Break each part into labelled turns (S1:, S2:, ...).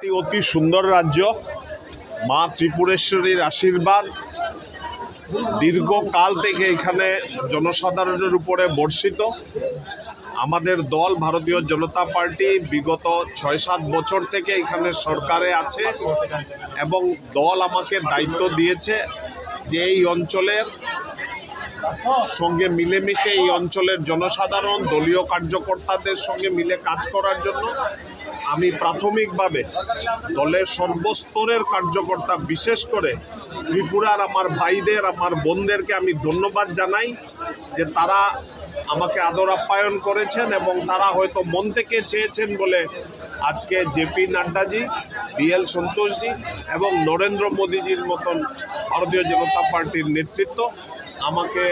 S1: একটি অতি সুন্দর রাজ্য। মা ত্রিপুরেশ্বরীর আশীর্বাদ। দীর্ঘকাল থেকে এখানে জনসাধারণের উপরে বর্ষিত। আমাদের দল, ভারতীয় জনতা পার্টি, বিগত ছয় সাত বছর থেকে এখানে সরকারে আছে এবং দল আমাকে দায়িত্ব দিয়েছে যে এই অঞ্চলের সঙ্গে মিলেমিশে এই অঞ্চলের জনসাধারণ, দলীয় কার্যকর্তাদের সঙ্গে মিলে কাজ করার জন্য আমি প্রাথমিকভাবে দলের সর্বস্তরের কার্যকর্তা বিশেষ করে ত্রিপুরার আমার ভাইদের, আমার বোনদেরকে আমি ধন্যবাদ জানাই যে তারা আমাকে আদর আপ্যায়ন করেছেন এবং তারা হয়তো মন থেকে চেয়েছেন বলে আজকে জেপি নাড্ডাজি ডিএল সন্তোষজি এবং নরেন্দ্র মোদীজির মতন ভারতীয় জনতা পার্টির নেতৃত্ব আমাকে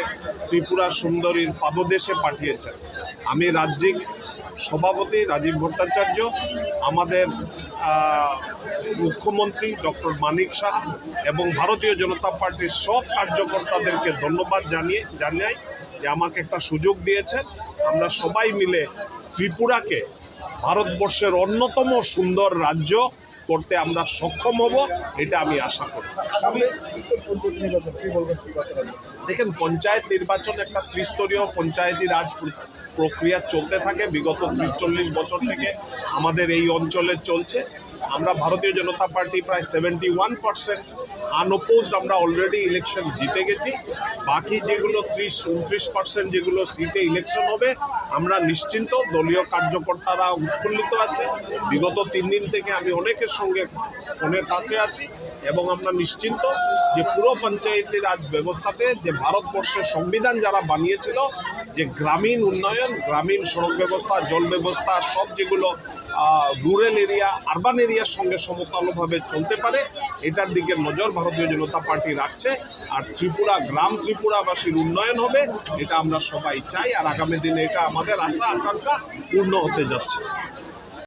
S1: ত্রিপুরা সুন্দরীর পাদদেশে পাঠিয়েছেন। আমি রাজ্যিক সভাপতি রাজীব ভট্টাচার্য, আমাদের মুখ্যমন্ত্রী ডক্টর মানিক শাহ এবং ভারতীয় জনতা পার্টির সব কার্যকর্তাদেরকে ধন্যবাদ জানিয়ে, জানাই যে আমাকে একটা সুযোগ দিয়েছেন। আমরা সবাই মিলে ত্রিপুরাকে ভারতবর্ষের অন্যতম সুন্দর রাজ্য করতে আমরা সক্ষম হব এটা আমি আশা করি। দেখেন পঞ্চায়েত নির্বাচন একটা ত্রিস্তরীয় পঞ্চায়েতি রাজ প্রক্রিয়া চলতে থাকে বিগত চল্লিশ বছর থেকে আমাদের এই অঞ্চলে চলছে। আমরা ভারতীয় জনতা পার্টি প্রায় সেভেন্টি ওয়ান পার্সেন্ট আনঅপোজড আমরা অলরেডি ইলেকশন জিতে গেছি। বাকি যেগুলো ত্রিশ, উনত্রিশ পার্সেন্ট যেগুলো সিটে ইলেকশন হবে, আমরা নিশ্চিন্ত, দলীয় কার্যকর্তারা উৎফুল্লিত আছে। বিগত তিন দিন থেকে আমি অনেকের সঙ্গে ফোনের কাছে আছি এবং আমরা নিশ্চিন্ত যে পুরো পঞ্চায়েতি রাজ ব্যবস্থাতে যে ভারতবর্ষের সংবিধান যারা বানিয়েছিল, যে গ্রামীণ উন্নয়ন, গ্রামীণ সড়ক ব্যবস্থা, জল ব্যবস্থা, সব যেগুলো রুরাল এরিয়া আরবান এরিয়ার সঙ্গে সমতালভাবে চলতে পারে, এটার দিকে নজর ভারতীয় জনতা পার্টি রাখছে। আর ত্রিপুরা, গ্রাম ত্রিপুরাবাসীর উন্নয়ন হবে, এটা আমরা সবাই চাই। আর আগামী দিনে এটা আমাদের আশা, আকাঙ্ক্ষা পূর্ণ হতে যাচ্ছে।